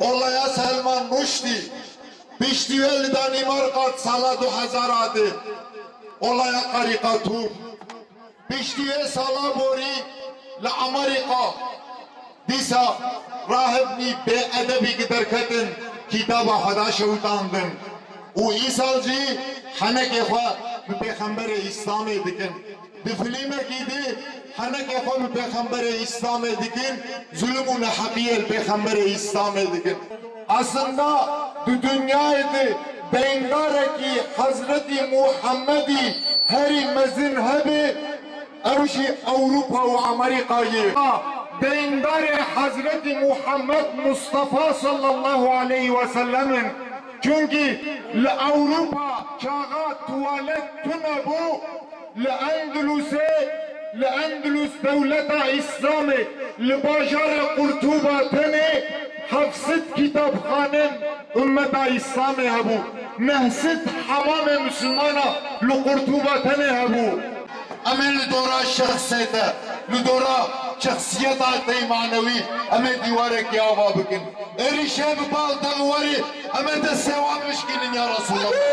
olaya Selman Rushdie Piştivel Danimarkat saladu hazaradi olaya karikatur Piştivel salabori la Amerika. Disa rahibni be edebi giderketin kitaba hadaşe utandın. U İsalci haneke fa Peygamber-i İslam'ı dikin bir filme gidi هناك يقول بيخمبر إسلام دكين ظلم ونحقية بيخمبر إسلام دكين أصلا دو دنيا دي بينغارك حضرت محمد هر مزن هبه أوشي أوروبا وأمريكا يه بينغار حضرت محمد مصطفى صلى الله عليه وسلم چونك لأوروبا شاغا توالت تنبو لأندلسي لأندلس دولة إسلامي لباجار قرطبة تني حفظت كتاب خانم أمة إسلامي هبو نهست حمام مسلمانا لقرطبة تني هبو أمن لدورا شخصيته لدورا شخصية عطي معنوي أمن ديوارك يا بابكن إرشاب بال دغوري أمن تسوى مشكلين يا رسول الله